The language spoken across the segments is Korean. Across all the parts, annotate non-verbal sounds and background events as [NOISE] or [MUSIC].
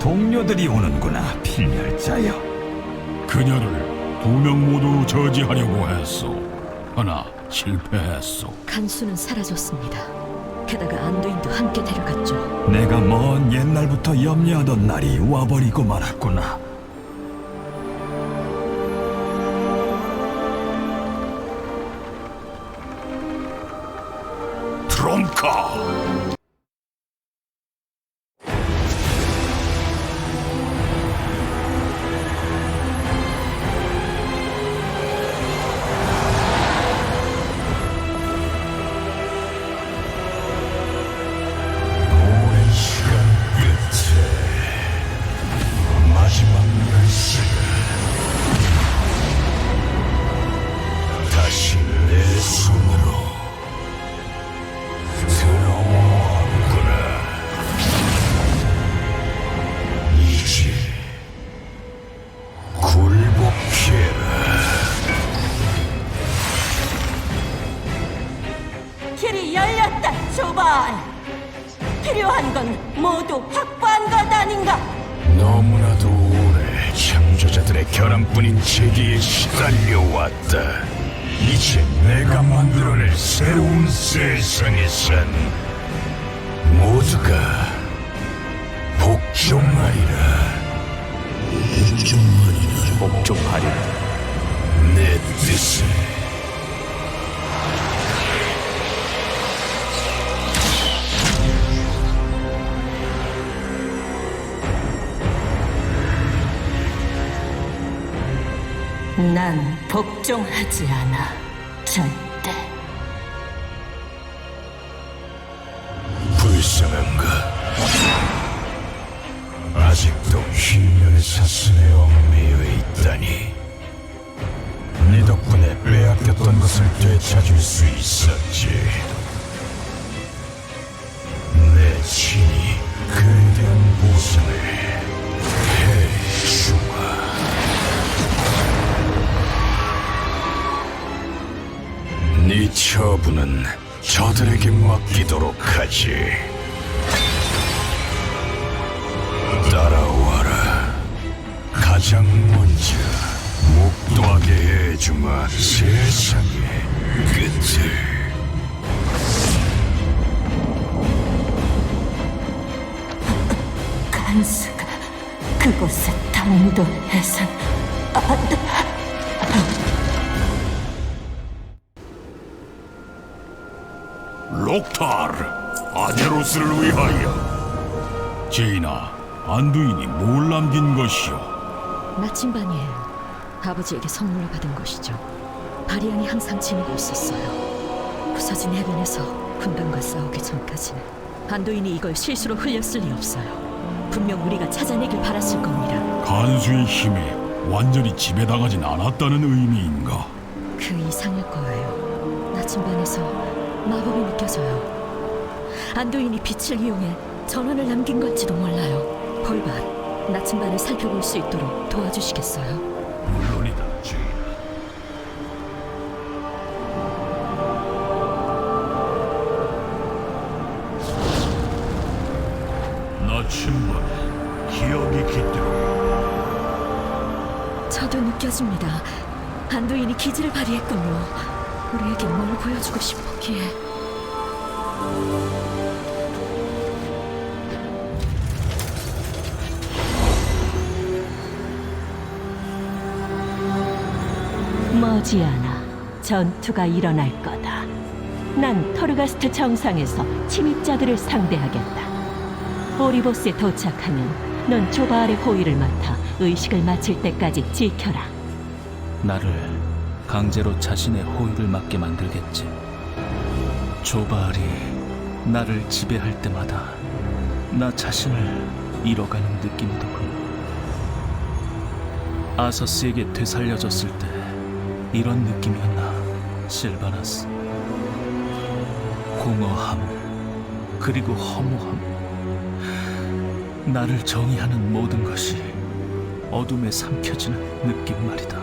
동료들이 오는구나, 필멸자여. 그녀를 두 명 모두 저지하려고 했소. 하나 실패했소. 간수는 사라졌습니다. 게다가 안도인도 함께 데려갔죠. 내가 먼 옛날부터 염려하던 날이 와버리고 말았구나. 트럼카! 확보한 것 아닌가? 너무나도 오래 창조자들의 결함뿐인 제기에 시달려왔다. 이제 내가 만들어낼 새로운 세상에선 모두가 복종하리라. 복종하리라. 복종하리라. 내 뜻을. 난 복종하지 않아. 절대. 불쌍한가? 아직도 희년의 사슬에 얽매여 있다니. 네 덕분에 빼앗겼던 것을 되찾을 수 있었지. 처분은 저들에게 맡기도록 하지. 따라와라. 가장 먼저 목도하게 해주마. 세상의 끝을. 간수가 그곳에 당도해선 안 돼. 록타르! 아제로스를 위하여! 제이나, 안두인이 뭘 남긴 것이오? 나침반이에요. 아버지에게 선물로 받은 것이죠. 바리안이 항상 지니고 있었어요. 부서진 해변에서 군단과 싸우기 전까지는 안도인이 이걸 실수로 흘렸을 리 없어요. 분명 우리가 찾아내길 바랐을 겁니다. 간수의 힘에 완전히 지배당하진 않았다는 의미인가? 그 이상일 거예요. 나침반에서 마법이 느껴져요. 안도인이 빛을 이용해 전원을 남긴 걸지도 몰라요. 볼반, 나침반을 살펴볼 수 있도록 도와주시겠어요? 물론이다, 제이나. 나침반, 기억이 깃들어. 저도 느껴집니다. 안도인이 기지를 발휘했군요. 우리에게 뭘 보여주고 싶었기에. 머지않아 전투가 일어날 거다. 난 토르가스트 정상에서 침입자들을 상대하겠다. 오리보스에 도착하면 넌 조바알의 호위를 맡아 의식을 마칠 때까지 지켜라. 나를 강제로 자신의 호의를 맡게 만들겠지. 조바알이 나를 지배할 때마다 나 자신을 잃어가는 느낌이더군. 아서스에게 되살려졌을 때 이런 느낌이었나, 실바나스. 공허함, 그리고 허무함. 나를 정의하는 모든 것이 어둠에 삼켜지는 느낌 말이다.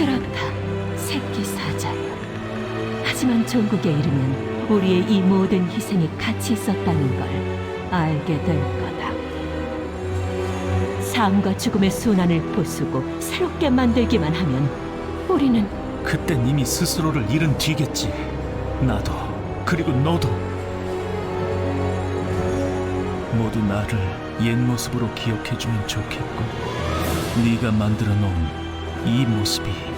그렇다, 새끼 사자야. 하지만 천국에 이르면 우리의 이 모든 희생이 가치 있었다는 걸 알게 될 거다. 삶과 죽음의 순환을 부수고 새롭게 만들기만 하면 우리는 그땐 이미 스스로를 잃은 뒤겠지. 나도 그리고 너도 모두 나를 옛 모습으로 기억해주면 좋겠고 네가 만들어 놓은 이 모습이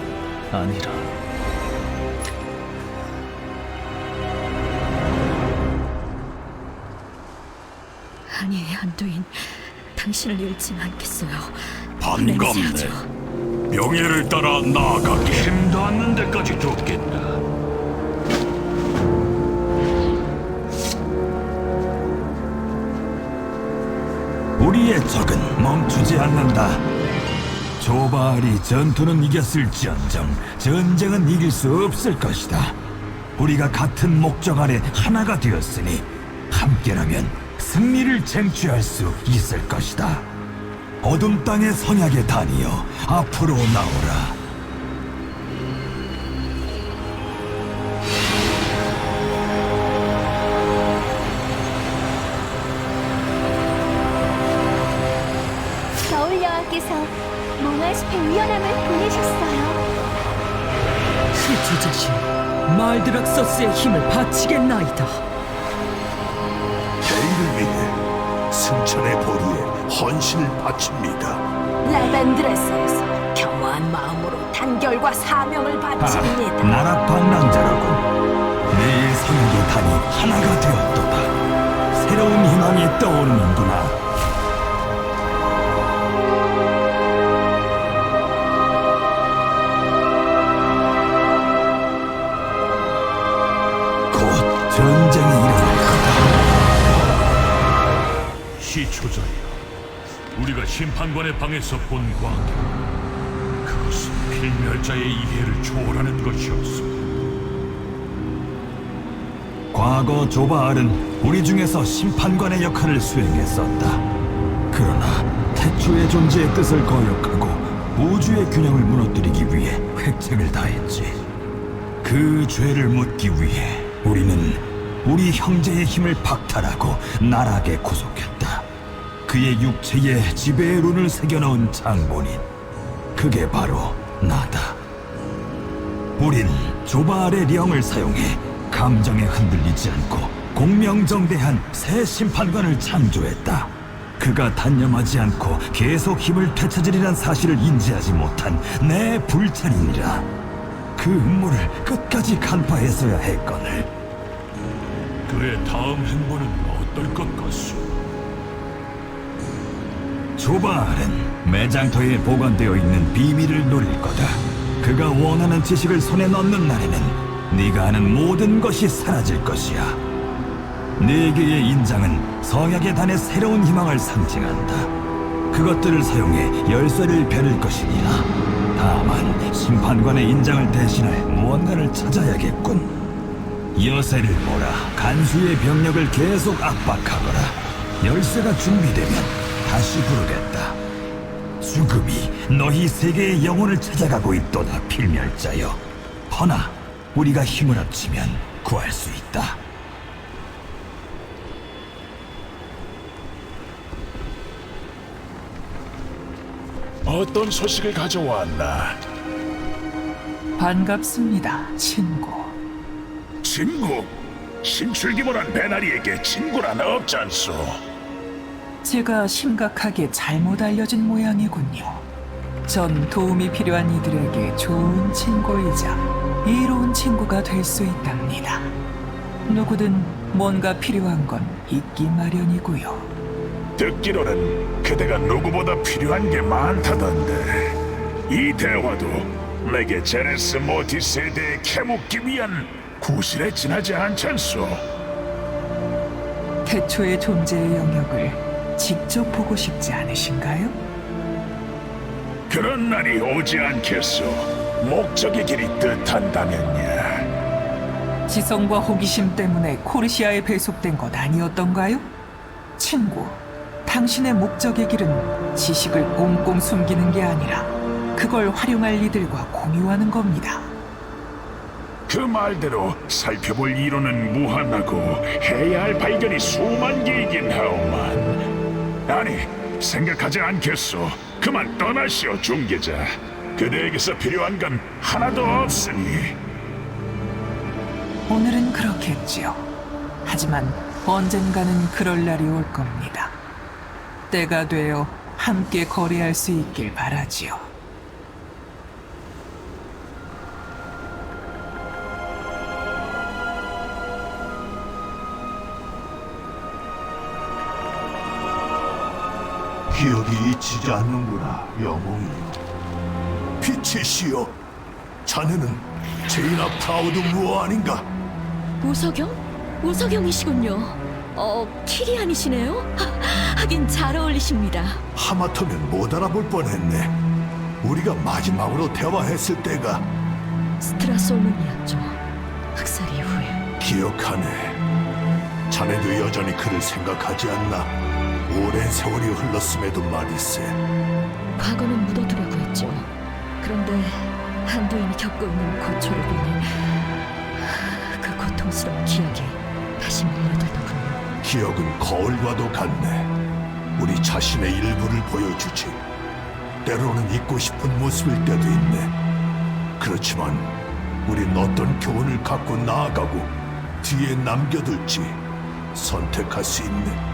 아니라 아니, 안도인. 당신을 잃진 않겠어요. 반갑네. 명예를 따라 나아가게. 힘 닿는 데까지 돕겠다. 우리의 적은 멈추지 않는다. 조바알이 전투는 이겼을지언정 전쟁은 이길 수 없을 것이다. 우리가 같은 목적 아래 하나가 되었으니 함께라면 승리를 쟁취할 수 있을 것이다. 어둠 땅의 선약의 단이여 앞으로 나오라. 몽환숲의 위연함을 보내셨어요. 시주자신 말드락 서스의 힘을 바치겠나이다. 대의를 위해 승천의 보리에 헌신을 바칩니다. 라벤드레스에서 겸허한 마음으로 단결과 사명을 바칩니다. 나락 방랑자라군. 내일 선약의 단이 하나가 되었도다. 새로운 희망이 떠오르는구나. 시초자여, 우리가 심판관의 방에서 본 광경, 그것은 필멸자의 이해를 초월하는 것이었어. 과거 조바알은 우리 중에서 심판관의 역할을 수행했었다. 그러나 태초의 존재의 뜻을 거역하고 우주의 균형을 무너뜨리기 위해 획책을 다했지. 그 죄를 묻기 위해 우리는 우리 형제의 힘을 박탈하고 나락에 구속했다. 그의 육체에 지배의 룬을 새겨넣은 장본인. 그게 바로 나다. 우린 조바알의 령을 사용해 감정에 흔들리지 않고 공명정대한 새 심판관을 창조했다. 그가 단념하지 않고 계속 힘을 되찾으리란 사실을 인지하지 못한 내 불찰이니라. 그 음모를 끝까지 간파했어야 했거늘. 그의 다음 행보는 어떨 것 같소? 조바알은 매장터에 보관되어 있는 비밀을 노릴 거다. 그가 원하는 지식을 손에 넣는 날에는 네가 아는 모든 것이 사라질 것이야. 네 개의 인장은 성약의 단의 새로운 희망을 상징한다. 그것들을 사용해 열쇠를 벼를 것이니라. 다만 심판관의 인장을 대신할 무언가를 찾아야겠군. 여세를 몰아 간수의 병력을 계속 압박하거라. 열쇠가 준비되면 다시 부르겠다. 죽음이 너희 세계의 영혼을 찾아가고 있도다 필멸자여. 허나 우리가 힘을 합치면 구할 수 있다. 어떤 소식을 가져왔나? 반갑습니다, 친구. 친구? 신출기문한 베나리에게 친구란 없지 않소? 제가 심각하게 잘못 알려진 모양이군요. 전 도움이 필요한 이들에게 좋은 친구이자 이로운 친구가 될 수 있답니다. 누구든 뭔가 필요한 건 있기 마련이고요. 듣기로는 그대가 누구보다 필요한 게 많다던데 이 대화도 내게 제레스 모티 세대에 캐묻기 위한 구실에 지나지 않잖소 태초의 존재의 영역을 직접 보고 싶지 않으신가요? 그런 날이 오지 않겠소 목적의 길이 뜻한다면야 지성과 호기심 때문에 코르시아에 배속된 것 아니었던가요? 친구, 당신의 목적의 길은 지식을 꽁꽁 숨기는 게 아니라 그걸 활용할 이들과 공유하는 겁니다. 그 말대로 살펴볼 이론은 무한하고 해야 할 발견이 수만 개이긴 하오만. 아니, 생각하지 않겠소. 그만 떠나시오, 중계자. 그대에게서 필요한 건 하나도 없으니. 오늘은 그렇겠지요. 하지만 언젠가는 그럴 날이 올 겁니다. 때가 되어 함께 거래할 수 있길 바라지요. 기억이 잊히지 않는구나, 영웅이. 빛의 시여, 자네는 제인압 타우드 무어 아닌가? 우석영? 우석영이시군요. 어, 키리안이시네요? 하, [LAUGHS] 하긴 잘 어울리십니다. 하마터면 못 알아볼 뻔했네. 우리가 마지막으로 대화했을 때가 스트라솔론이었죠. 학살 이후에. 기억하네. 자네도 여전히 그를 생각하지 않나? 오랜 세월이 흘렀음에도 말이세. 과거는 묻어두려고 했죠. 그런데 한도인이 겪고 있는 고초를 보니 그 고통스러운 기억이 다시 밀려들더군요. 기억은 거울과도 같네. 우리 자신의 일부를 보여주지. 때로는 잊고 싶은 모습일 때도 있네. 그렇지만 우린 어떤 교훈을 갖고 나아가고 뒤에 남겨둘지 선택할 수 있네.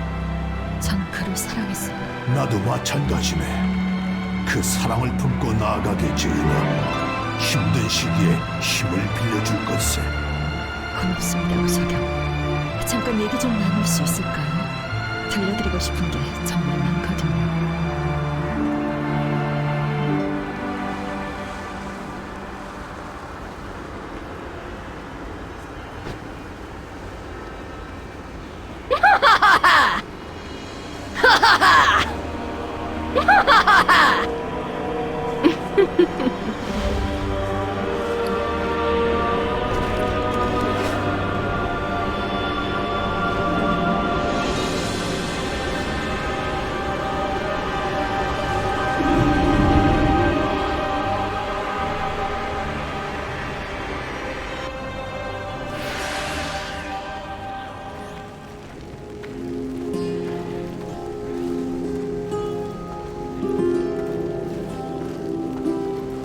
전 그를 사랑했어요. 나도 마찬가지네. 그 사랑을 품고 나아가겠지이나 힘든 시기에 힘을 빌려줄 것을. 고맙습니다, 우석영. 잠깐 얘기 좀 나눌 수 있을까요? 들려드리고 싶은 게 정말 많거든요. [LAUGHS] ハハハハ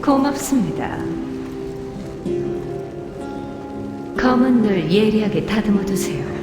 고맙습니다. 검은 눈 예리하게 다듬어 두세요.